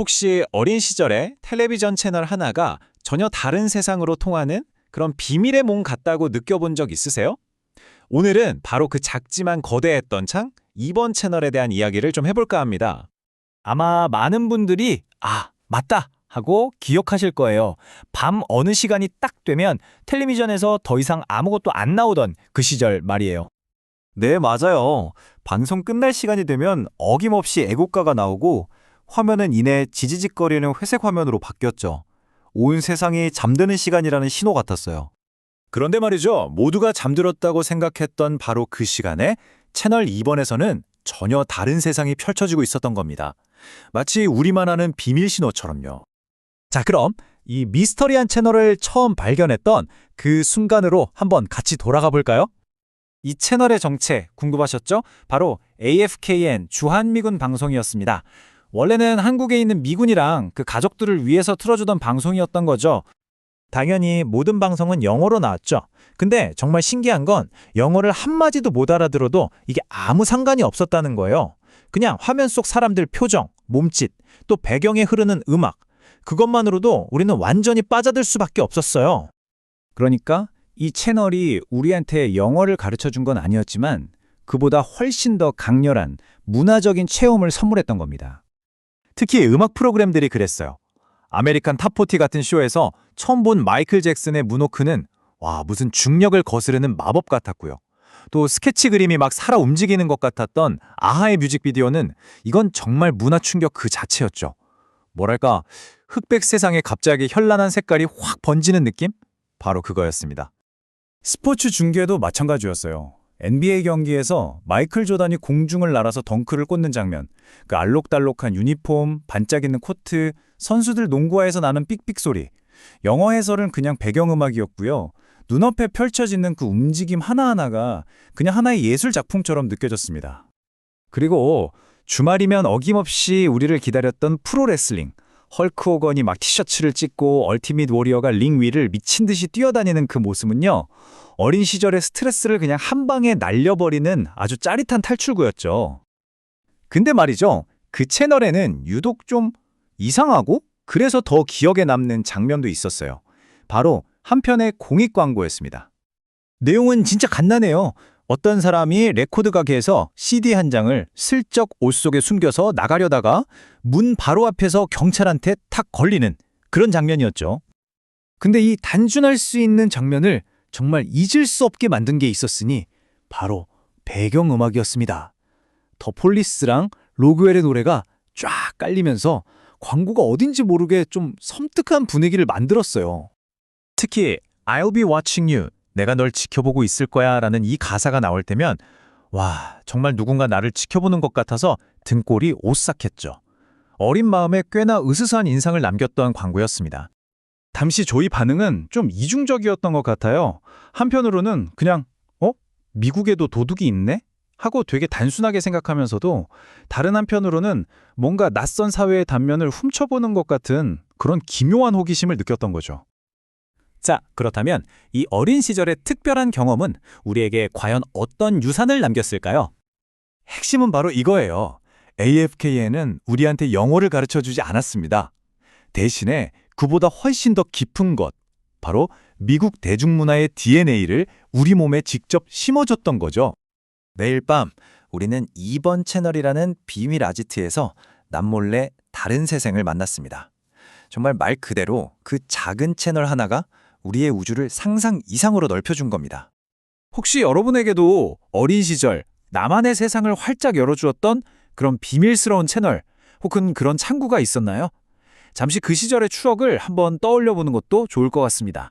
혹시 어린 시절에 텔레비전 채널 하나가 전혀 다른 세상으로 통하는 그런 비밀의 몸 같다고 느껴본 적 있으세요? 오늘은 바로 그 작지만 거대했던 창 2번 채널에 대한 이야기를 좀 해볼까 합니다. 아마 많은 분들이 아, 맞다 하고 기억하실 거예요. 밤 어느 시간이 딱 되면 텔레비전에서 더 이상 아무것도 안 나오던 그 시절 말이에요. 네, 맞아요. 방송 끝날 시간이 되면 어김없이 애국가가 나오고 화면은 이내 지지직거리는 회색 화면으로 바뀌었죠. 온 세상이 잠드는 시간이라는 신호 같았어요. 그런데 말이죠. 모두가 잠들었다고 생각했던 바로 그 시간에 채널 2번에서는 전혀 다른 세상이 펼쳐지고 있었던 겁니다. 마치 우리만 아는 비밀 신호처럼요. 자, 그럼 이 미스터리한 채널을 처음 발견했던 그 순간으로 한번 같이 돌아가 볼까요? 이 채널의 정체 궁금하셨죠? 바로 AFKN 주한미군 방송이었습니다. 원래는 한국에 있는 미군이랑 그 가족들을 위해서 틀어주던 방송이었던 거죠. 당연히 모든 방송은 영어로 나왔죠. 근데 정말 신기한 건 영어를 한마디도 못 알아들어도 이게 아무 상관이 없었다는 거예요. 그냥 화면 속 사람들 표정, 몸짓, 또 배경에 흐르는 음악, 그것만으로도 우리는 완전히 빠져들 수밖에 없었어요. 그러니까 이 채널이 우리한테 영어를 가르쳐 준 건 아니었지만 그보다 훨씬 더 강렬한 문화적인 체험을 선물했던 겁니다. 특히 음악 프로그램들이 그랬어요. 아메리칸 탑40 같은 쇼에서 처음 본 마이클 잭슨의 문호크는 와, 무슨 중력을 거스르는 마법 같았고요. 또 스케치 그림이 막 살아 움직이는 것 같았던 아하의 뮤직비디오는 이건 정말 문화 충격 그 자체였죠. 뭐랄까, 흑백 세상에 갑자기 현란한 색깔이 확 번지는 느낌? 바로 그거였습니다. 스포츠 중계도 마찬가지였어요. NBA 경기에서 마이클 조단이 공중을 날아서 덩크를 꽂는 장면, 그 알록달록한 유니폼, 반짝이는 코트, 선수들 농구화에서 나는 삑삑 소리. 영어 해설은 그냥 배경음악이었고요. 눈앞에 펼쳐지는 그 움직임 하나하나가 그냥 하나의 예술 작품처럼 느껴졌습니다. 그리고 주말이면 어김없이 우리를 기다렸던 프로레슬링. 헐크 호건이 막 티셔츠를 찢고 얼티밋 워리어가 링 위를 미친 듯이 뛰어다니는 그 모습은요. 어린 시절의 스트레스를 그냥 한 방에 날려버리는 아주 짜릿한 탈출구였죠. 근데 말이죠. 그 채널에는 유독 좀 이상하고 그래서 더 기억에 남는 장면도 있었어요. 바로 한 편의 공익 광고였습니다. 내용은 진짜 간단해요. 어떤 사람이 레코드 가게에서 CD 한 장을 슬쩍 옷 속에 숨겨서 나가려다가 문 바로 앞에서 경찰한테 탁 걸리는 그런 장면이었죠. 근데 이 단순할 수 있는 장면을 정말 잊을 수 없게 만든 게 있었으니 바로 배경음악이었습니다. 더 폴리스랑 로그웰의 노래가 쫙 깔리면서 광고가 어딘지 모르게 좀 섬뜩한 분위기를 만들었어요. 특히 I'll be watching you, 내가 널 지켜보고 있을 거야 라는 이 가사가 나올 때면 와, 정말 누군가 나를 지켜보는 것 같아서 등골이 오싹했죠. 어린 마음에 꽤나 으스스한 인상을 남겼던 광고였습니다. 당시 저희 반응은 좀 이중적이었던 것 같아요. 한편으로는 그냥 어? 미국에도 도둑이 있네? 하고 되게 단순하게 생각하면서도 다른 한편으로는 뭔가 낯선 사회의 단면을 훔쳐보는 것 같은 그런 기묘한 호기심을 느꼈던 거죠. 자, 그렇다면 이 어린 시절의 특별한 경험은 우리에게 과연 어떤 유산을 남겼을까요? 핵심은 바로 이거예요. AFKN은 우리한테 영어를 가르쳐 주지 않았습니다. 대신에 그보다 훨씬 더 깊은 것, 바로 미국 대중문화의 DNA를 우리 몸에 직접 심어줬던 거죠. 매일 밤 우리는 2번 채널이라는 비밀 아지트에서 남몰래 다른 세상을 만났습니다. 정말 말 그대로 그 작은 채널 하나가 우리의 우주를 상상 이상으로 넓혀준 겁니다. 혹시 여러분에게도 어린 시절 나만의 세상을 활짝 열어주었던 그런 비밀스러운 채널 혹은 그런 창구가 있었나요? 잠시 그 시절의 추억을 한번 떠올려 보는 것도 좋을 것 같습니다.